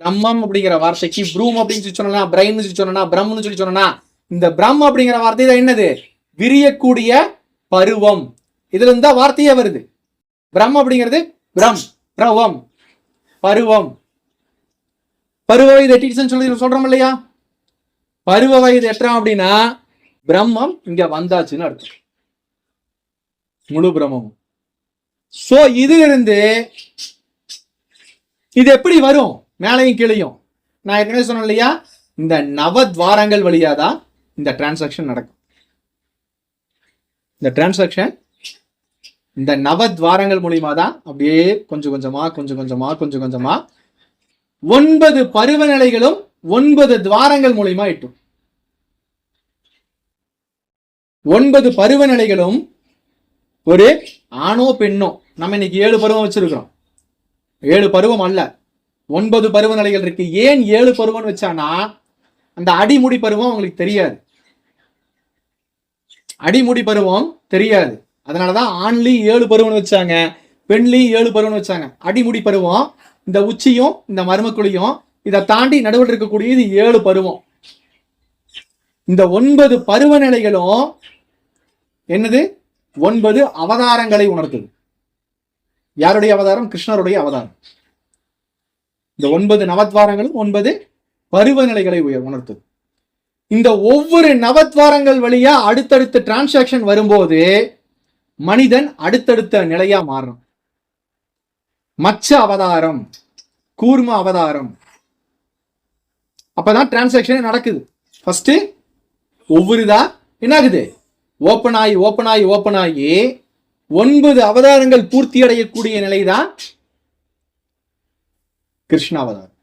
பிரம்மம் அப்படிங்கிற வார்த்தைக்கு ப்ரூம் அப்படின்னு சொல்லி சொன்னா பிரைன் சொல்லி சொன்னா பிரம்னு சொல்லி சொன்னா இந்த பிரம் அப்படிங்கிற வார்த்தை தான் என்னது? விரியக்கூடிய பருவம். இதுல இருந்தா வார்த்தையே வருது. பிரம் அப்படிங்கிறது பிரம் பிரவம் பருவம். பருவ வயது எட்டிடுச்சுன்னு சொல்லி சொல்றோம் இல்லையா? பருவ வயது எட்டுறோம் அப்படின்னா பிரம்மம் இங்க வந்தாச்சுன்னு அர்த்தம். முழு பிரம்மம் சோ இதிலிருந்து இது எப்படி வரும்? மேலையும் கீழையும். நான் ஏற்கனவே சொன்னேன் இல்லையா? இந்த நவத்வாரங்கள் வழியா தான் இந்த டிரான்சாக்ஷன் நடக்கும். இந்த டிரான்சாக்ஷன் இந்த நவத்வாரங்கள் மூலியமா தான் அப்படியே கொஞ்சம் கொஞ்சமா கொஞ்சம் கொஞ்சமா கொஞ்சம் கொஞ்சமா ஒன்பது பருவநிலைகளும் ஒன்பது துவாரங்கள் மூலியமா இட்டும் ஒன்பது பருவநிலைகளும் ஒரு ஆணோ பெண்ணோ. நம்ம இன்னைக்கு ஏழு பருவம் வச்சிருக்கிறோம். ஏழு பருவம் அல்ல. ஒன்பது பருவநிலைகள் இருக்கு. ஏன் ஏழு பருவம்னு வச்சானா அந்த அடிமுடி பருவம் உங்களுக்கு தெரியாது. அடிமுடி பருவம் தெரியாது. அதனாலதான் ஆண்லையும் ஏழு பருவம்னு வச்சாங்க பெண்லையும் ஏழு பருவம்னு வச்சாங்க. அடிமுடி பருவம் இந்த உச்சியும் இந்த மர்மக்குழியும் இதை தாண்டி நடுவில் இருக்கக்கூடியது ஏழு பருவம். இந்த ஒன்பது பருவநிலைகளும் என்னது? ஒன்பது அவதாரங்களை உணர்த்துது. யாருடைய அவதாரம்? கிருஷ்ணருடைய அவதாரம். இந்த ஒன்பது நவத்வாரங்களும் ஒன்பது பருவநிலைகளை உயர் உணர்த்தும். இந்த ஒவ்வொரு நவத்வாரங்கள் வழியா அடுத்தடுத்த டிரான்சாக்ஷன் வரும்போது மனிதன் அடுத்தடுத்த நிலையா மாறும் மச்ச அவதாரம் கூர்ம அவதாரம். அப்பதான் டிரான்சாக்ஷன் நடக்குது. ஃபர்ஸ்ட் ஒவ்வொரு இதா என்ன ஆகுது ஓப்பன் ஆகி ஓப்பன் ஆகி ஓப்பன் ஆகி ஒன்பது அவதாரங்கள் பூர்த்தி அடையக்கூடிய நிலைதான் அவதாரம்